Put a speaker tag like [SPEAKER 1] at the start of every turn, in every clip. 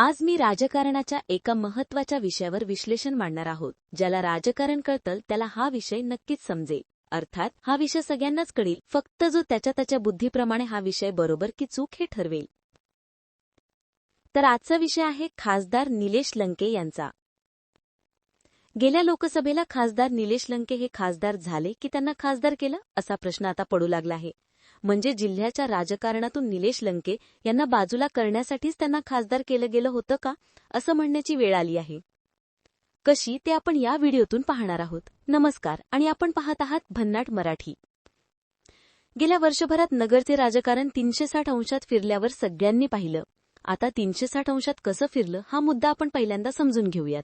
[SPEAKER 1] आज मी राजकारणाच्या एका महत्त्वाच्या विषयावर विश्लेषण मांडणार आहोत ज्याला राजकारण कळतं त्याला हा विषय नक्कीच समजेल. अर्थात हा विषय सगळ्यांनाच कळेल फक्त जो त्याच्या त्याच्या बुद्धीप्रमाणे हा विषय बरोबर की चूक हे ठरवेल. तर आजचा विषय आहे खासदार निलेश लंके यांचा. गेल्या लोकसभेला खासदार निलेश लंके हे खासदार झाले की त्यांना खासदार केलं असा प्रश्न आता पडू लागला आहे. म्हणजे जिल्ह्याच्या राजकारणातून निलेश लंके यांना बाजूला करण्यासाठीच त्यांना खासदार केलं गेलं होतं का? असं म्हणण्याची वेळ आली आहे. कशी? ते आपण या व्हिडिओतून पाहणार आहोत. नमस्कार आणि आपण पाहत आहात भन्नाट मराठी. गेल्या वर्षभरात नगरचे राजकारण तीनशे साठ अंशात फिरल्यावर सगळ्यांनी पाहिलं. आता तीनशे साठ अंशात कसं फिरलं हा मुद्दा आपण पहिल्यांदा समजून घेऊयात.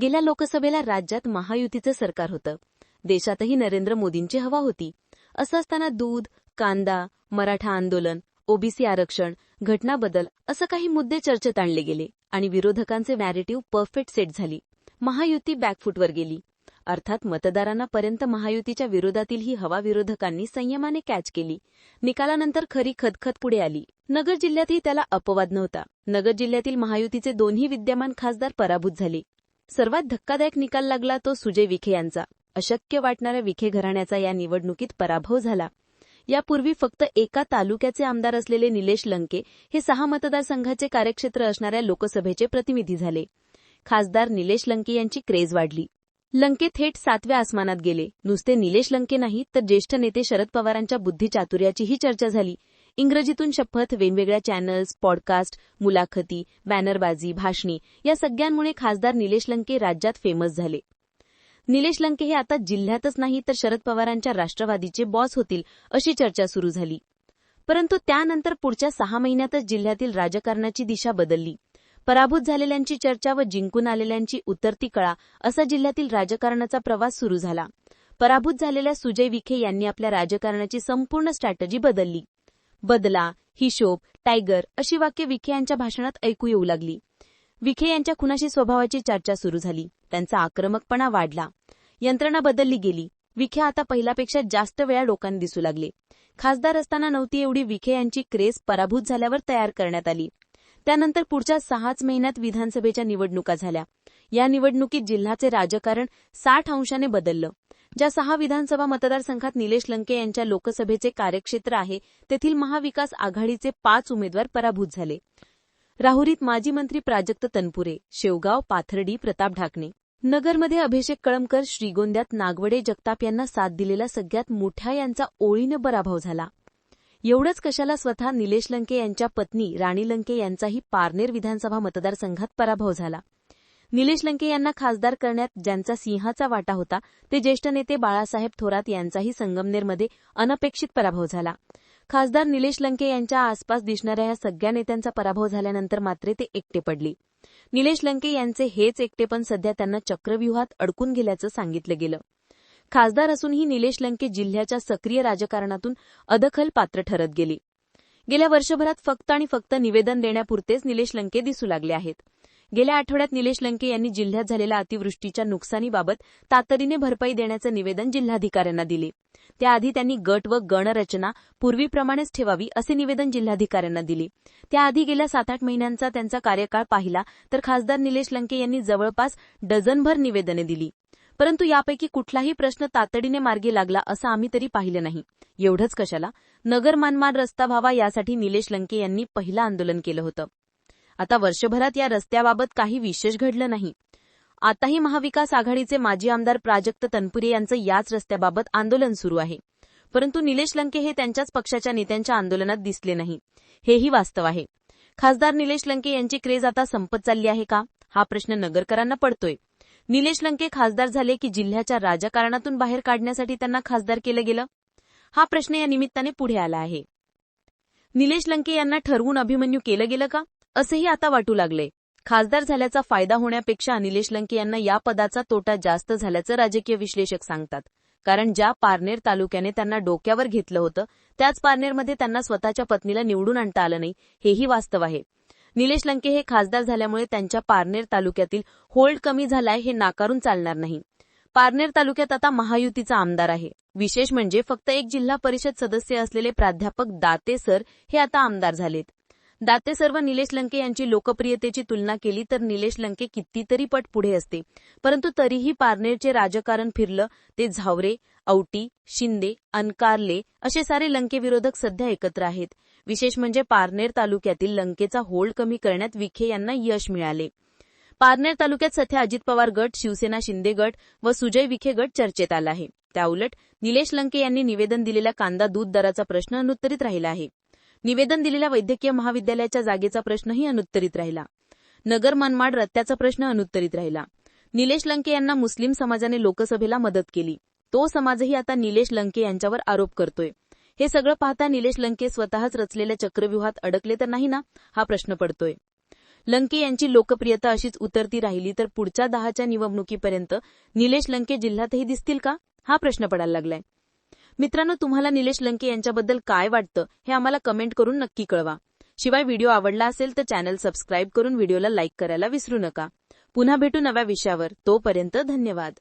[SPEAKER 1] गेल्या लोकसभेला राज्यात महायुतीचं सरकार होतं. देशातही नरेंद्र मोदींची हवा होती. असं असताना दूध कांदा मराठा आंदोलन ओबीसी आरक्षण घटना बदल असं काही मुद्दे चर्चेत आणले गेले आणि विरोधकांचे नॅरेटिव्ह परफेक्ट सेट झाली. महायुती बॅकफूटवर गेली. अर्थात मतदारांना पर्यंत महायुतीच्या विरोधातील ही हवा विरोधकांनी संयमाने कॅच केली. निकालानंतर खरी खदखद पुढे आली. नगर जिल्ह्यातही त्याला अपवाद नव्हता. नगर जिल्ह्यातील महायुतीचे दोन्ही विद्यमान खासदार पराभूत झाले. सर्वात धक्कादायक निकाल लागला तो सुजय विखे यांचा. अशक्य वाटणाऱ्या विखे घराण्याचा या निवडणुकीत पराभव झाला. यापूर्वी फक्त एका तालुक्याचे आमदार असलेले निलेश लंके हे सहा मतदारसंघाचे कार्यक्षेत्र असणाऱ्या लोकसभेचे प्रतिनिधी झाले. खासदार निलेश लंके यांची क्रेज वाढली. लंके थेट सातव्या आसमानात गेले. नुसते निलेश लंके नाही तर ज्येष्ठ नेते शरद पवारांच्या बुद्धिचातुर्याचीही चर्चा झाली. इंग्रजीतून शपथ वेगवेगळ्या चॅनल्स पॉडकास्ट मुलाखती बॅनरबाजी भाषणी या सगळ्यांमुळे खासदार निलेश लंके राज्यात फेमस झाले. निलेश लंके हे आता जिल्ह्यातच नाही तर शरद पवारांच्या राष्ट्रवादीचे बॉस होतील अशी चर्चा सुरू झाली. परंतु त्यानंतर पुढच्या सहा महिन्यातच जिल्ह्यातील राजकारणाची दिशा बदलली. पराभूत झालेल्यांची चर्चा व जिंकून आलेल्यांची उतरती कळा असा जिल्ह्यातील राजकारणाचा प्रवास सुरू झाला. पराभूत झालेल्या सुजय विखे यांनी आपल्या राजकारणाची संपूर्ण स्ट्रॅटजी बदलली. बदला हिशोब टायगर अशी वाक्य विखे यांच्या भाषणात ऐकू येऊ लागली. विखे यांच्या खुनाशी स्वभावाची चर्चा सुरू झाली. त्यांचा आक्रमकपणा वाढला. यंत्रणा बदलली गेली. विखे आता पहिल्यापेक्षा जास्त वेळा लोकांना दिसू लागले. खासदार असताना नव्हती एवढी विखे यांची क्रेज पराभूत झाल्यावर तयार करण्यात आली. त्यानंतर पुढच्या सहाच महिन्यात विधानसभेच्या निवडणुका झाल्या. या निवडणुकीत जिल्ह्याचे राजकारण साठ अंशाने बदललं. ज्या सहा विधानसभा मतदारसंघात निलेश लंके यांच्या लोकसभेचे कार्यक्षेत्र आहे तेथील महाविकास आघाडीचे पाच उमेदवार पराभूत झाले. राहुरीत माजी मंत्री प्राजक्त तनपुरे शेवगाव पाथर्डी प्रताप ढाकणे. नगरमध्ये अभिषेक कळमकर श्रीगोंद्यात नागवडे जगताप यांना साथ दिलेला सगळ्यात मोठ्या यांचा ओळीनं पराभव झाला. एवढंच कशाला स्वतः निलेश लंके यांच्या पत्नी राणी लंके यांचाही पारनेर विधानसभा मतदारसंघात पराभव झाला. निलेश लंके यांना खासदार करण्यात ज्यांचा सिंहाचा वाटा होता ते ज्येष्ठ नेते बाळासाहेब थोरात यांचाही संगमनेरमध्ये अनपेक्षित पराभव झाला. खासदार निलेश लंके यांच्या आसपास दिसणाऱ्या या सगळ्या नेत्यांचा पराभव झाल्यानंतर मात्र ते एकटे पडले. निलेश लंके यांचे हेच एकटेपण सध्या त्यांना चक्रव्यूहात अडकून गेल्याचं सांगितलं गेलं. खासदार असूनही निलेश लंके जिल्ह्याच्या सक्रिय राजकारणातून अदखल पात्र ठरत गेले. गेल्या वर्षभरात फक्त आणि फक्त निवेदन देण्यापुरतेच निलेश लंके दिसू लागले आहेत. गेल्या आठवड्यात निलेश लंके यांनी जिल्ह्यात झालेल्या अतिवृष्टीच्या नुकसानीबाबत तातडीने भरपाई देण्याचं निवेदन जिल्हाधिकाऱ्यांना दिले. त्याआधी त्यांनी गट व गणरचना पूर्वीप्रमाणेच ठेवावी असे निवेदन जिल्हाधिकाऱ्यांना दिले. त्याआधी गेल्या सात आठ महिन्यांचा त्यांचा कार्यकाळ पाहिला तर खासदार निलेश लंके यांनी जवळपास डझनभर निवेदने दिली. परंतु यापैकी कुठलाही प्रश्न तातडीने मार्गी लागला असं आम्ही तरी पाहिलं नाही. एवढंच कशाला? नगर मानमान रस्ता व्हावा यासाठी निलेश लंके यांनी पहिलं आंदोलन केलं होतं. आता वर्षभरात या रस्त्याबाबत काही विशेष घडलं नाही. आताही महाविकास आघाडीचे माजी आमदार प्राजक्त तनपुरे यांचं याच रस्त्याबाबत आंदोलन सुरू आहे. परंतु निलेश लंके हे त्यांच्याच पक्षाच्या नेत्यांच्या आंदोलनात दिसले नाही. हेही वास्तव आहे. खासदार निलेश लंके यांची क्रेज आता संपत चालली आहे का? हा प्रश्न नगरकरांना पडतोय. निलेश लंके खासदार झाले की जिल्ह्याच्या राजकारणातून बाहेर काढण्यासाठी त्यांना खासदार केलं गेलं? हा प्रश्न या निमित्ताने पुढे आला आहे. निलेश लंके यांना ठरवून अभिमन्यू केलं गेलं का? असंही आता वाटू लागलंय. खासदार झाल्याचा फायदा होण्यापेक्षा निलेश लंके यांना या पदाचा तोटा जास्त झाल्याचं राजकीय विश्लेषक सांगतात. कारण ज्या पारनेर तालुक्याने त्यांना डोक्यावर घेतलं होतं त्याच पारनेरमध्ये त्यांना स्वतःच्या पत्नीला निवडून आणता आलं नाही हेही वास्तव आहे. निलेश लंके हे खासदार झाल्यामुळे त्यांच्या पारनेर तालुक्यातील होल्ड कमी झालाय हे नाकारून चालणार नाही. पारनेर तालुक्यात आता महायुतीचा आमदार आहे. विशेष म्हणजे फक्त एक जिल्हा परिषद सदस्य असलेले प्राध्यापक दाते सर हे आता आमदार झालेत. दाते सर्व निलेश लंके यांची लोकप्रियतेची तुलना केली तर निलेश लंके कितीतरी पट पुढे असते. परंतु तरीही पारनेरचे राजकारण फिरलं ते झावरे औटी शिंदे अनकारले असे सारे लंके विरोधक सध्या एकत्र आहेत. विशेष म्हणजे पारनेर तालुक्यातील लंकेचा होल्ड कमी करण्यात विखे यांना यश मिळाले. पारनेर तालुक्यात सध्या अजित पवार गट शिवसेना शिंदे गट व सुजय विखे गट चर्चेत आला आहे. त्याउलट निलेश लंके यांनी निवेदन दिलेल्या कांदा दूध दराचा प्रश्न अनुत्तरित राहिला आहे. निवेदन दिलेल्या वैद्यकीय महाविद्यालयाच्या जागेचा प्रश्नही अनुत्तरित राहिला. नगर मनमाड रत्त्याचा प्रश्न अनुत्तरित राहिला. निलेश लंके यांना मुस्लिम समाजाने लोकसभेला मदत केली. तो समाजही आता निलेश लंके यांच्यावर आरोप करतोय. हे सगळं पाहता निलेश लंके स्वतःच रचलेल्या चक्रव्यूहात अडकले तर नाही ना? हा प्रश्न पडतोय. लंके यांची लोकप्रियता अशीच उतरती राहिली तर पुढच्या दहाच्या निवडणुकीपर्यंत निलेश लंके जिल्ह्यातही दिसतील का? हा प्रश्न पडायला लागलाय. मित्रांनो तुम्हाला निलेश लंके यांच्याबद्दल काय वाटतं हे आम्हाला कमेंट करून नक्की कळवा. शिवाय व्हिडिओ आवडला असेल तर चॅनल सबस्क्राईब करून व्हिडिओला लाईक करायला विसरू नका. पुन्हा भेटू नव्या विषयावर. तोपर्यंत धन्यवाद.